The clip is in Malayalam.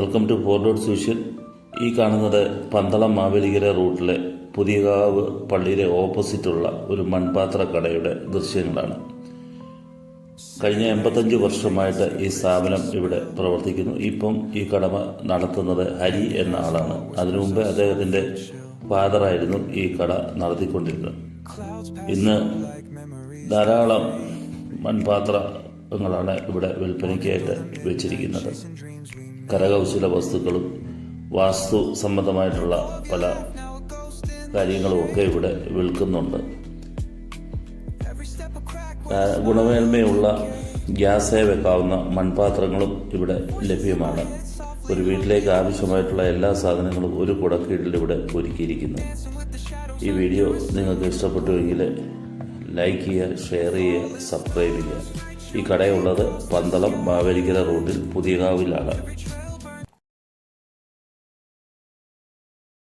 Welcome to four dot social ഈ കാണുന്നത് പന്തളം മാവേലിക്കര റൂട്ടിലെ പുതിയകാവ് പള്ളിയിലെ ഓപ്പോസിറ്റുള്ള ഒരു മൺപാത്ര കടയുടെ ദൃശ്യങ്ങളാണ്. കഴിഞ്ഞ എൺപത്തഞ്ച് വർഷമായിട്ട് ഈ സ്ഥാപനം ഇവിടെ പ്രവർത്തിക്കുന്നു. ഇപ്പം ഈ കടമ നടത്തുന്നത് ഹരി എന്ന ആളാണ്. അതിനു മുമ്പ് അദ്ദേഹത്തിന്റെ ഫാദറായിരുന്നു ഈ കട നടത്തിക്കൊണ്ടിരുന്നത്. ഇന്ന് ധാരാളം മൺപാത്രങ്ങളാണ് ഇവിടെ വിൽപ്പനയ്ക്കായിട്ട് വെച്ചിരിക്കുന്നത്. കരകൗശല വസ്തുക്കളും വാസ്തു സംബന്ധമായിട്ടുള്ള പല കാര്യങ്ങളും ഒക്കെ ഇവിടെ വിൽക്കുന്നുണ്ട്. ഗുണമേന്മയുള്ള ഗ്യാസേ വെക്കാവുന്ന മൺപാത്രങ്ങളും ഇവിടെ ലഭ്യമാണ്. ഒരു വീട്ടിലേക്ക് ആവശ്യമായിട്ടുള്ള എല്ലാ സാധനങ്ങളും ഒരു കുടക്കീഴിൽ ഇവിടെ ഒരുക്കിയിരിക്കുന്നു. ഈ വീഡിയോ നിങ്ങൾക്ക് ഇഷ്ടപ്പെട്ടുവെങ്കിൽ ലൈക്ക് ചെയ്യുക ഷെയർ ചെയ്യുക സബ്സ്ക്രൈബ് ചെയ്യുക. ഈ കടയുള്ളത് പന്തളം മാവേലിക്കര റോഡിൽ പുതിയകാവിലാണ്.